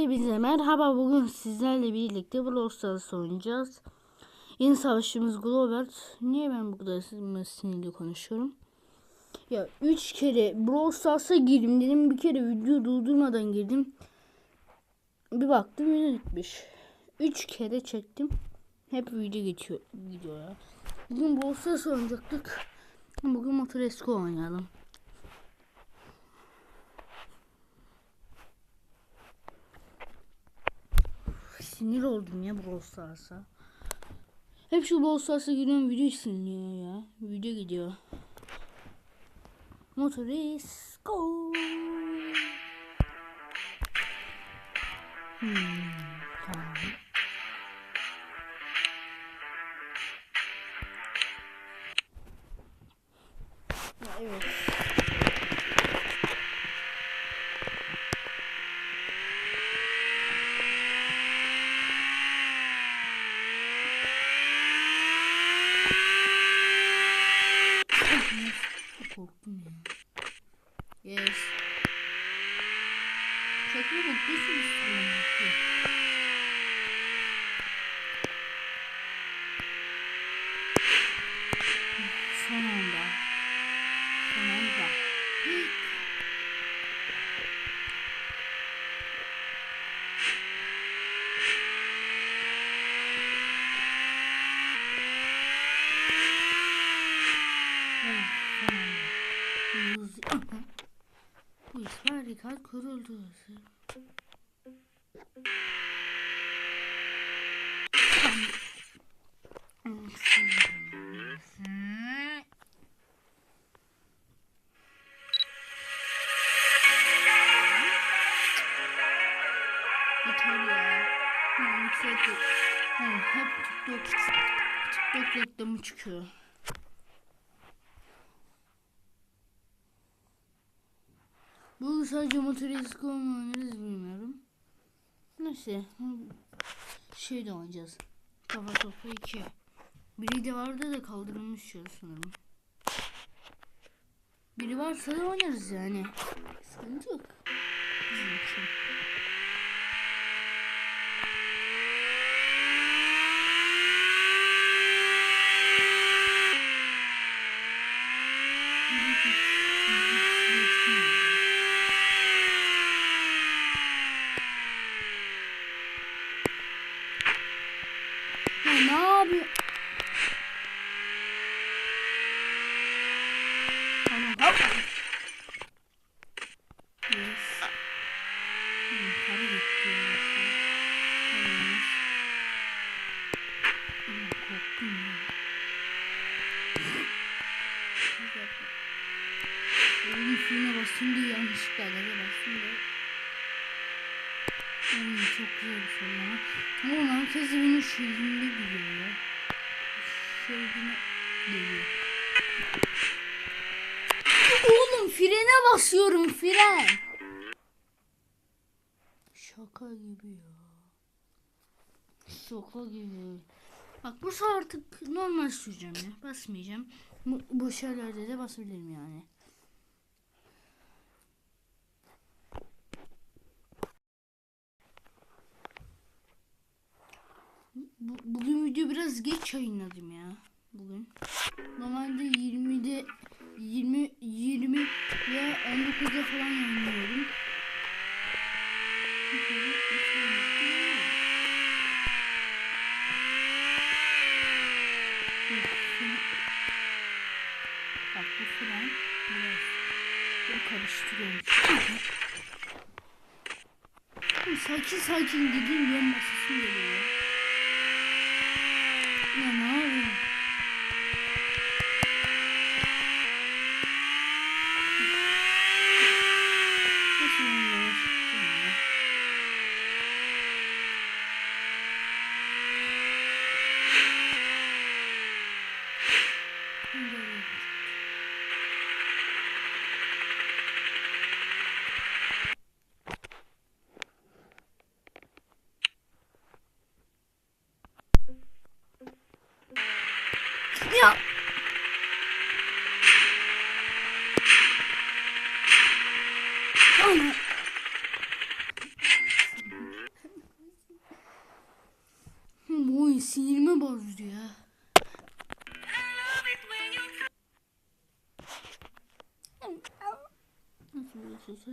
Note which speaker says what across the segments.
Speaker 1: Hepinize merhaba. Bugün sizlerle birlikte Brawl Stars oynayacağız. Yeni savaşçımız Globert. Niye ben bu kadar sinirli konuşuyorum? Ya 3 kere Brawl Stars'a girdim dedim. Bir kere video durdurmadan girdim. Bir baktım video gitmiş. 3 kere çektim. Hep video geçiyor videoya. Bugün Brawl Stars oynayacaktık. Bugün Motoresko oynayalım. Sinir oldum ya Brawl Stars'a. Hep şu Brawl Stars'a giriyorum video siliniyor ya. Video gidiyor. Motorist go. Hmm, Son anda. Son anda. Bu ispat rikat kuruldu. Hep TikTok, TikTok reklamı çıkıyor. Bu sadece motoristik oynarız bilmiyorum. Neyse. Şey de oynayacağız. Kafa topu 2. Biri de vardı da kaldırılmış şu sanırım. Biri varsa da oynarız yani. Sıkıntı yok. Bizim için. Ya ne yapıyor? Basıyorum fren. Şaka gibi ya. Şaka gibi. Bak bu artık normal süreceğim ya. Basmayacağım. Bu, şeylerde de basabilirim yani. Bu, bugün video biraz geç yayınladım ya. Bugün. Normalde 20'de 20 20 ve 19'da falan yayınlıyorum. Bak bu fren biraz böyle karıştırıyorum. sakin sakin gideyim yan masası geliyor. Ya ne yapıyorsun?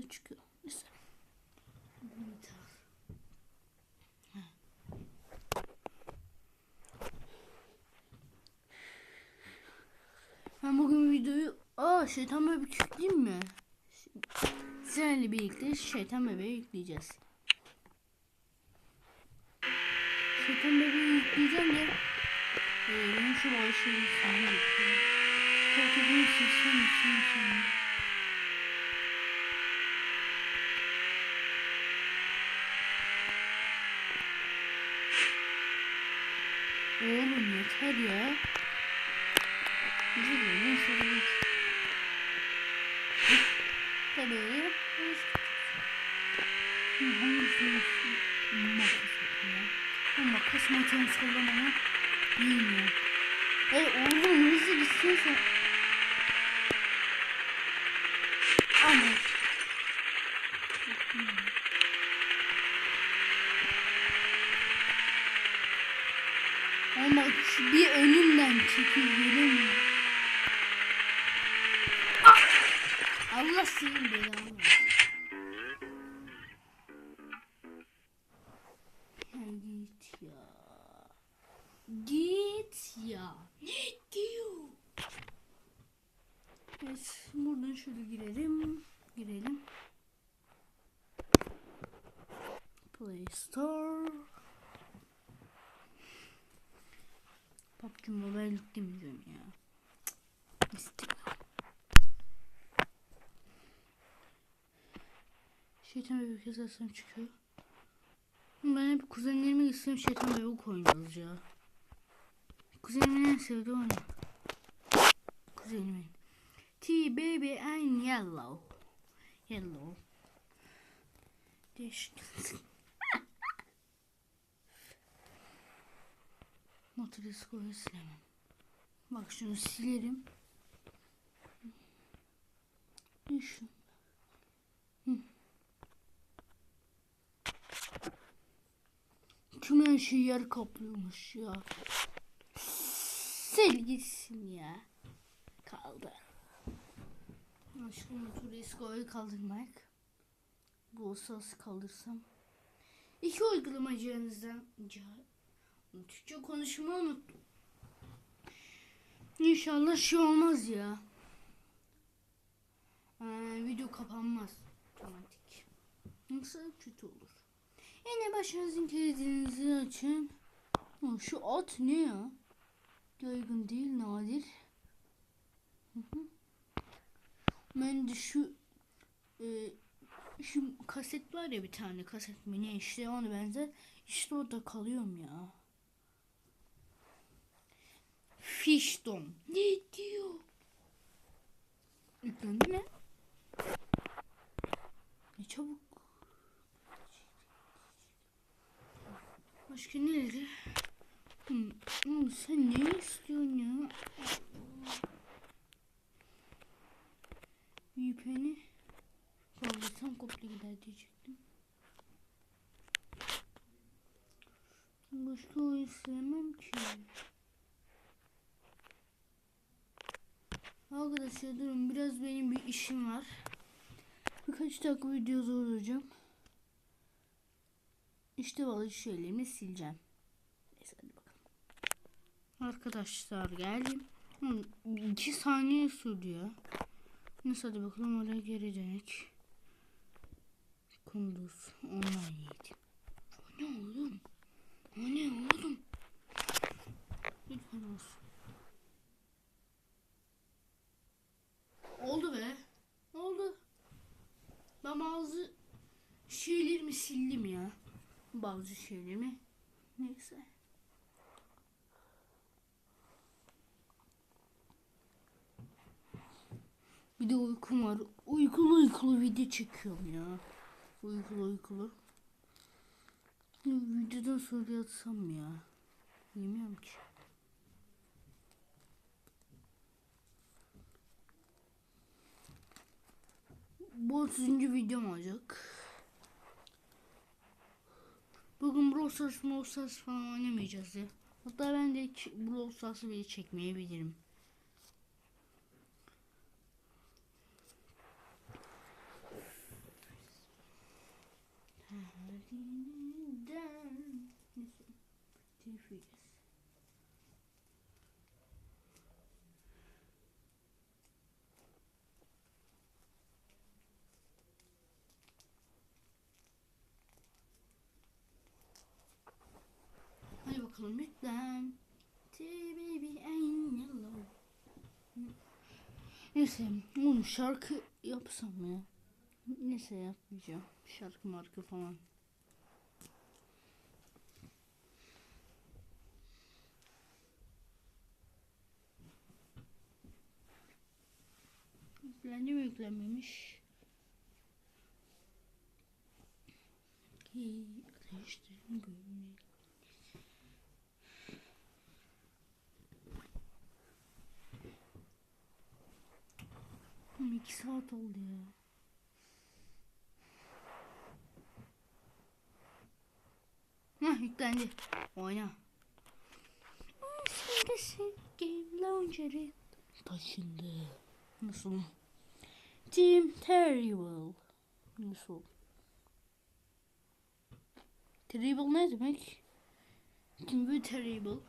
Speaker 1: Sesler çıkıyor? Neyse. Ben bugün videoyu aa şeytan bebek yükleyeyim mi? Sizlerle birlikte şeytan bebeği yükleyeceğiz. Şeytan bebeği yükleyeceğim de ee, şu başlığı sana yükleyeyim. Koltuğumun sesini misin Oğlum yeter ya. Gidelim ne sorun Tabii. Hangisi? Makas ya. Bu makas makinesi kullanımı bilmiyorum. Ey oğlum hızlı gitsin sen. Ama. Ama şu bir önümden çekil göremiyorum. Ah! Allah senin belanı İstemiyorum. Şeytan bebek yazarsam çıkıyor. Ben hep kuzenlerime gitsem şeytan bebek oynayacağız ya. Kuzenimin en sevdiği oyun. Kuzenimin. T baby and yellow. Yellow. Değişik. Motoreskoyu silemem. Bak şunu silerim. Düşün. Tüm her şey yer kaplıyormuş ya. Sil gitsin ya. Kaldı. Aşkım Motoreskoyu kaldırmak. Bu olsa kaldırsam. İki uygulamacınızdan Türkçe konuşmayı unuttum. İnşallah şey olmaz ya. Ee, video kapanmaz. Otomatik. Yoksa kötü olur. Yine başınızın kilidinizi açın. Ha, şu at ne ya? Yaygın değil nadir. Hı hı. Ben de şu e, şu kaset var ya bir tane kaset mi ne işte ona benzer. İşte orada kalıyorum ya. Fishtom. Ne diyor? Yüklendi mi? Ne çabuk. Başka neleri? Hmm. Sen ne istiyorsun ya? VPN'i kaldırsam komple gider diyecektim. Başka oyun sevmem ki. Arkadaşlar durun biraz benim bir işim var. Birkaç dakika video durduracağım. İşte balık şeylerimi sileceğim. Neyse hadi bakalım. Arkadaşlar geldim. Hı, iki saniye sürdü ya. Neyse hadi bakalım oraya geri dönek. Kunduz online yedim. O ne oğlum? O ne oğlum? Lütfen olsun. Oldu be. Ben bazı şeylerimi sildim ya. Bazı şeylerimi. Neyse. Bir de uykum var. Uykulu uykulu video çekiyorum ya. Uykulu uykulu. Videodan sonra yatsam ya. Bilmiyorum ki. Bu 30. videom olacak. Bu Bugün Brawl Stars, Brawl Stars falan oynamayacağız ya. Hatta ben de Brawl Stars'ı bile çekmeyebilirim. Bakalım lütfen. Neyse oğlum şarkı yapsam ya. Neyse yapmayacağım. Şarkı marka falan. Yüklendi mi yüklenmemiş? Ki ateşlerin gönlü. Oğlum iki saat oldu ya. Hah yüklendi. Oyna. Simgesi Game Launcher'ı taşındı. Nasıl? Team Terrible. Nasıl? Terrible ne demek? Team Terrible.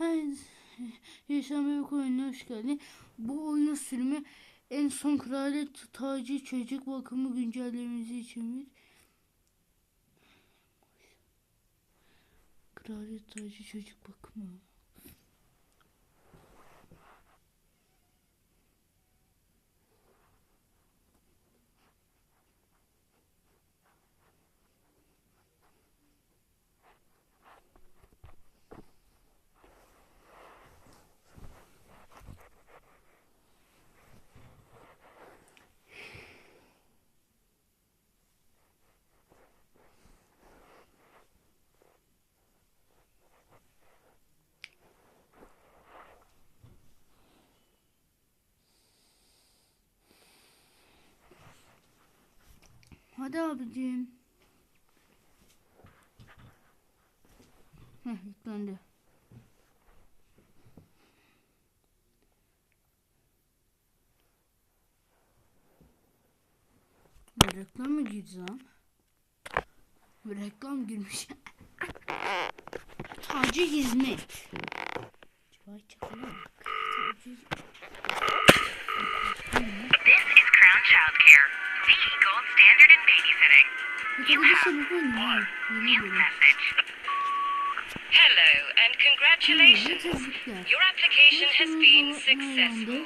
Speaker 1: Evet. Yaşam Büyük oyununa hoş geldin. Bu oyunun sürümü en son kraliyet tacı çocuk bakımı güncellemesi için bir Kraliyet tacı çocuk bakımı. Hadi abicim. Heh yüklendi. Bir reklam mı girdi lan? Bir reklam girmiş. Tacı hizmet. Vay çakala bak. Tacı
Speaker 2: This is Crown Childcare, the gold standard in babysitting. You have.
Speaker 1: Yemin
Speaker 2: new message. Hello and congratulations. Your application has been successful,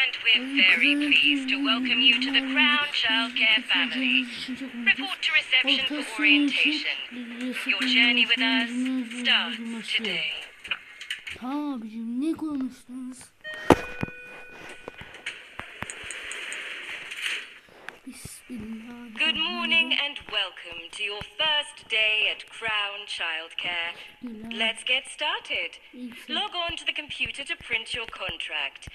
Speaker 2: and we're very pleased to welcome you to the Crown Childcare family. Report to reception for orientation. Your journey with us starts today.
Speaker 1: Abicim ne konuştunuz?
Speaker 2: Good morning and welcome to your first day at Crown Childcare. Let's get started. Log on to the computer to print your contract.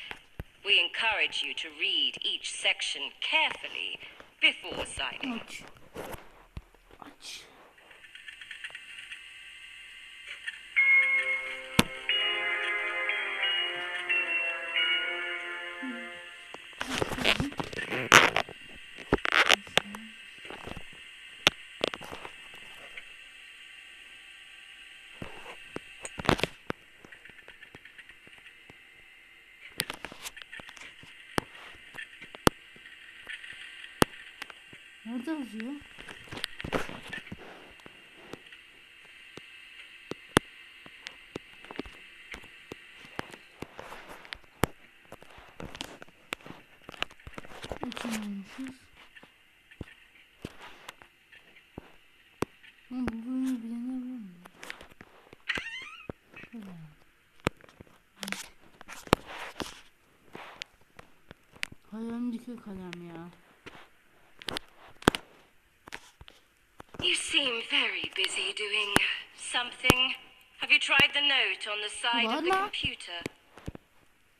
Speaker 2: We encourage you to read each section carefully before signing.
Speaker 1: Nerede yazıyor? Açamamışız. Ama bu bölümü bilenler var mı? Şöyle. Hayalimdeki kalem ya.
Speaker 2: You seem very busy doing something. Have you tried the note on the side of the
Speaker 1: Valla.
Speaker 2: computer?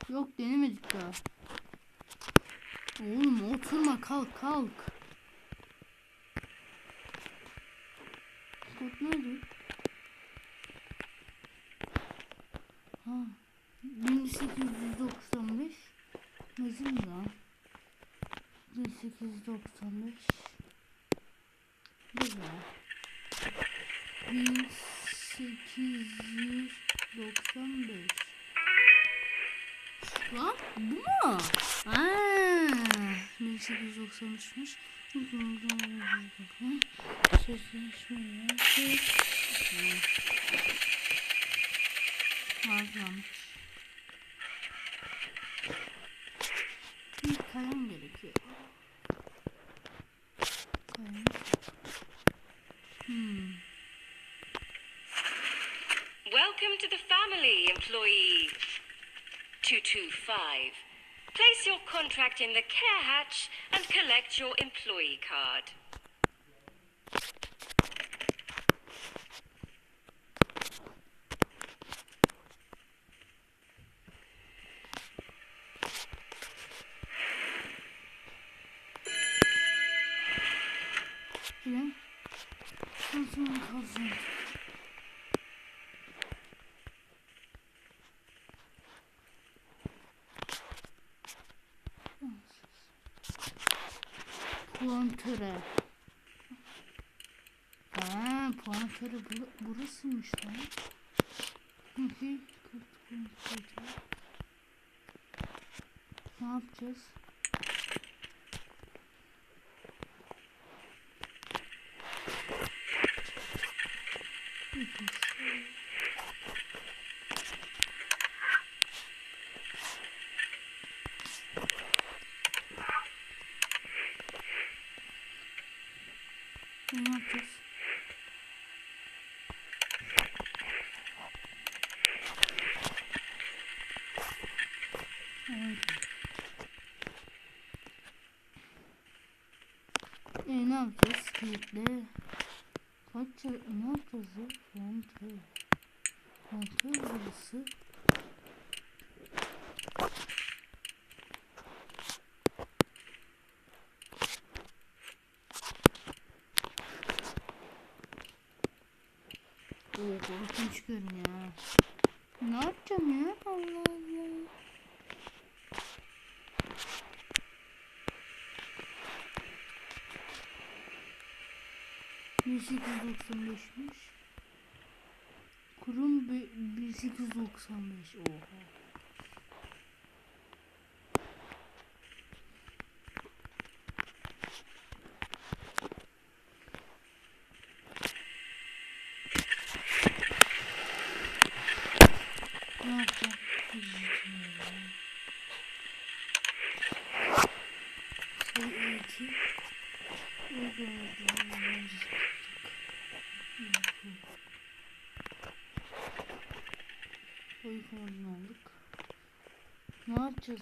Speaker 1: Yok denemedik daha. Oğlum oturma kalk kalk. Kod neydi? Ha. 1895 Nezim lan? 1895 Güzel 1895 Lan bu mu? Aaa 1893'müş Sözleşme Hazırlanmış Bir kalem gerekiyor. Kalem. Hmm
Speaker 2: to the family, employee 225. Place your contract in the care hatch and collect your employee card.
Speaker 1: Ulan. Kalsın kalsın. Puantöre. Ha, puantöre bura, burasıymış lan. Ne yapacağız? Ne yapacağız? Evet. E ne yapacağız? Kilitle. Kaç ya- ne yapacağız ya? Kontrol. Kontrol burası. Oo korkunç görünüyor. Ne yapacağım ya? Allah Allah. Bir sekiz doksan beşmiş. Kurum bir, bir sekiz doksan beş. Oha. Ne yapacağım? Şey iki. Uykumadın aldık. Ne yapacağız?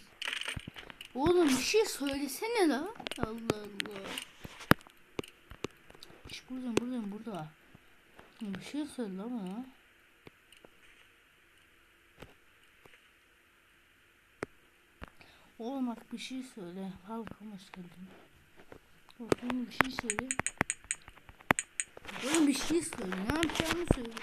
Speaker 1: Oğlum bir şey söylesene la. Allah Allah. Şş, buradayım buradayım burada. Bir şey söyle la bana. Oğlum bak bir şey söyle. Halkım hoş geldin. Oğlum bir şey söyle. Oğlum bir şey söyle. Ne yapacağımı söyle.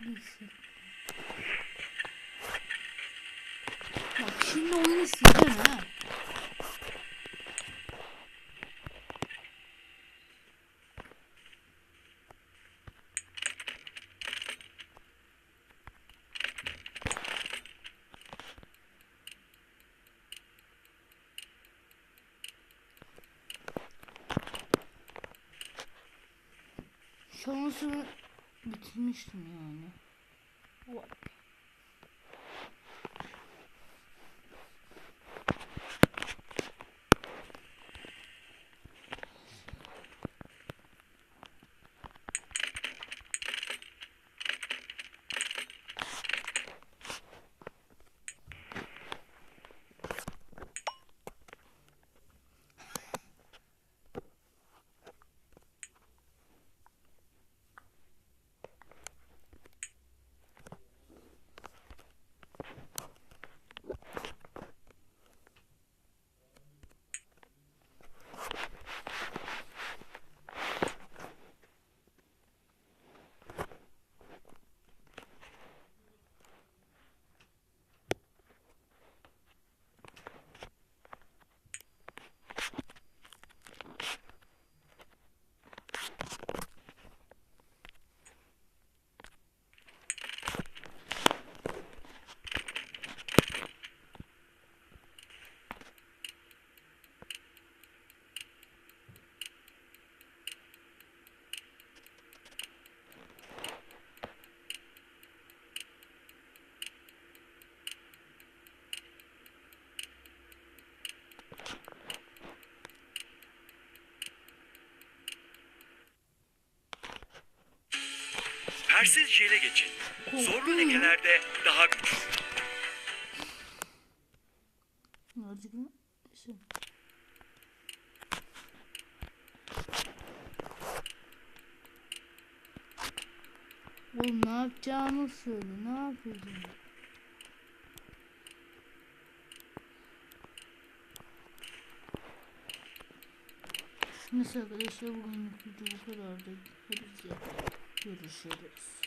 Speaker 1: Neyse. Bak şimdi oyunu sileceğim ha. Şansımı Bitirmiştim yani. Vay.
Speaker 3: Persiz jele geçin. Zorlu lekelerde daha güçlü.
Speaker 1: Oğlum ne yapacağımı söyle. Ne yapacağım? Neyse arkadaşlar bugünlük video bu kadardı. Hepinize görüşürüz.